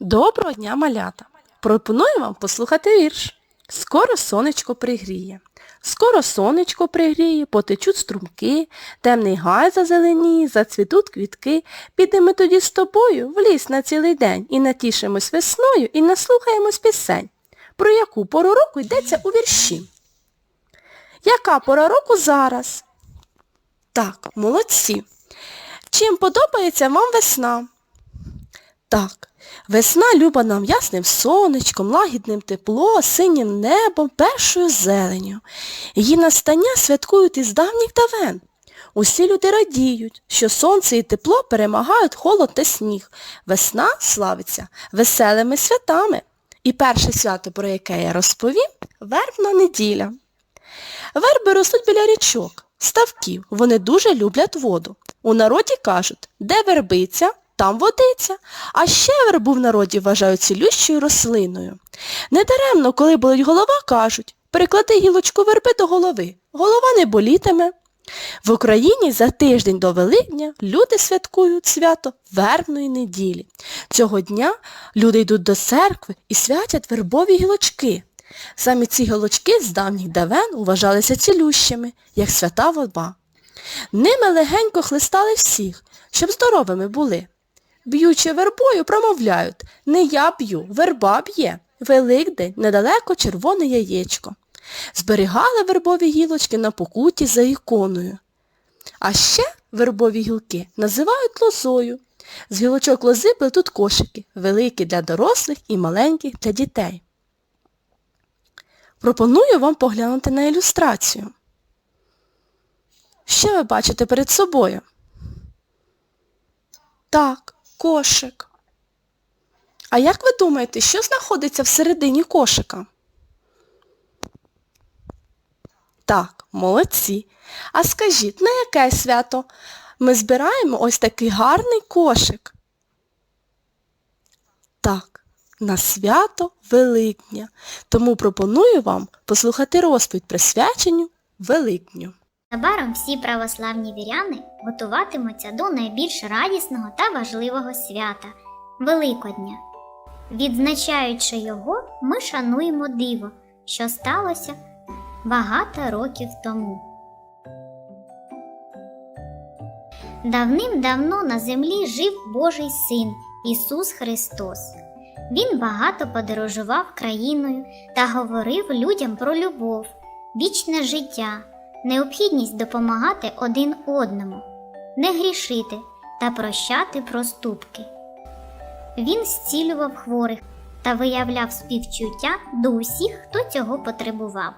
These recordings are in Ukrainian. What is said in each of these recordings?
Доброго дня, малята! Пропоную вам послухати вірш. Скоро сонечко пригріє. Скоро сонечко пригріє, потечуть струмки, темний гай зазеленіє, зацвітуть квітки. Підемо тоді з тобою в ліс на цілий день і натішимось весною і наслухаємось пісень. Про яку пору року йдеться у вірші? Яка пора року зараз? Так, молодці. Чим подобається вам весна? Так, весна люба нам ясним сонечком, лагідним тепло, синім небом, першою зеленю. Її настання святкують із давніх давен. Усі люди радіють, що сонце і тепло перемагають холод та сніг. Весна славиться веселими святами. І перше свято, про яке я розповім, вербна неділя. Верби ростуть біля річок, ставків. Вони дуже люблять воду. У народі кажуть, де вербиця, там водиця. А ще вербу в народі вважають цілющою рослиною. Недаремно, коли болить голова, кажуть, приклади гілочку верби до голови, голова не болітиме. В Україні за тиждень до Великдня люди святкують свято вербної неділі. Цього дня люди йдуть до церкви і святять вербові гілочки. Самі ці гілочки з давніх давен вважалися цілющими, як свята вода. Ними легенько хлистали всіх, щоб здоровими були. Б'ючи вербою, промовляють, не я б'ю, верба б'є. Великдень, недалеко червоне яєчко. Зберігали вербові гілочки на покуті за іконою. А ще вербові гілки називають лозою. З гілочок лози плетуть кошики, великі для дорослих і маленьких для дітей. Пропоную вам поглянути на ілюстрацію. Що ви бачите перед собою? Так, кошик. А як ви думаєте, що знаходиться всередині кошика? Так, молодці. А скажіть, на яке свято ми збираємо ось такий гарний кошик? Так, на свято Великдня. Тому пропоную вам послухати розповідь присвяченню Великдню. Незабаром всі православні віряни готуватимуться до найбільш радісного та важливого свята Великодня. Відзначаючи його, ми шануємо диво, що сталося багато років тому. Давним-давно на землі жив Божий син Ісус Христос. Він багато подорожував країною та говорив людям про любов, вічне життя, необхідність допомагати один одному, не грішити та прощати проступки. Він зцілював хворих та виявляв співчуття до усіх, хто цього потребував.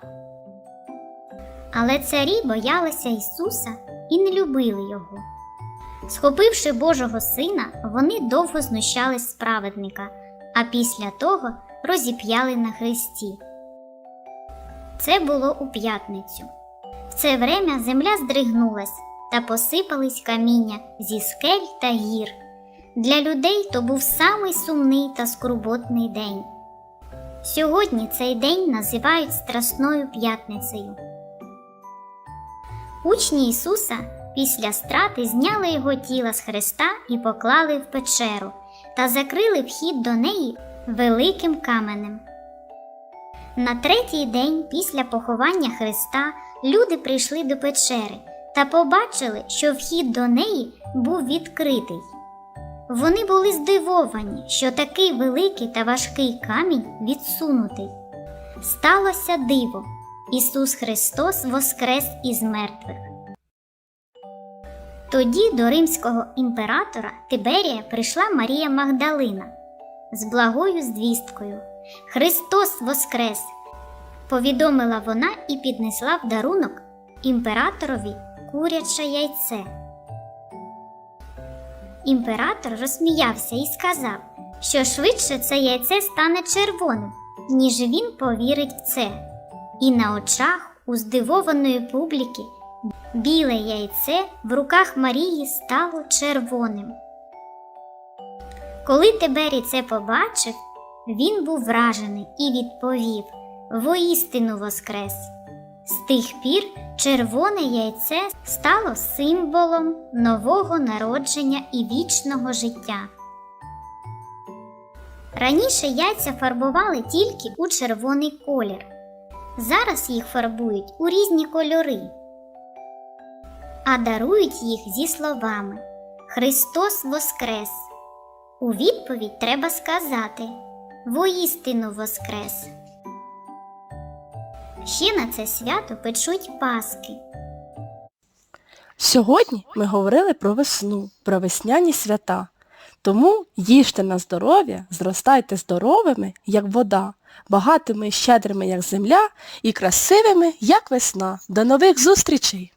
Але царі боялися Ісуса і не любили Його. Схопивши Божого сина, вони довго знущались праведника, а після того розіп'яли на хресті. Це було у п'ятницю. Це время земля здригнулась та посипались каміння зі скель та гір. Для людей то був самий сумний та скорботний день. Сьогодні цей день називають Страсною п'ятницею. Учні Ісуса після страти зняли його тіло з хреста і поклали в печеру та закрили вхід до неї великим каменем. На третій день після поховання Христа люди прийшли до печери та побачили, що вхід до неї був відкритий. Вони були здивовані, що такий великий та важкий камінь відсунутий. Сталося диво. Ісус Христос воскрес із мертвих. Тоді до римського імператора Тиберія прийшла Марія Магдалина з благою звісткою. Христос воскрес! Повідомила вона і піднесла в дарунок імператорові куряче яйце. Імператор розсміявся і сказав, що швидше це яйце стане червоним, ніж він повірить в це. І на очах у здивованої публіки біле яйце в руках Марії стало червоним. Коли Тиберій це побачив, він був вражений і відповів воістину воскрес. З тих пір червоне яйце стало символом нового народження і вічного життя. Раніше яйця фарбували тільки у червоний колір. Зараз їх фарбують у різні кольори, а дарують їх зі словами Христос Воскрес. У відповідь треба сказати Воістину Воскрес. Ще на це свято печуть паски. Сьогодні ми говорили про весну, про весняні свята. Тому їжте на здоров'я, зростайте здоровими, як вода, багатими і щедрими, як земля, і красивими, як весна. До нових зустрічей!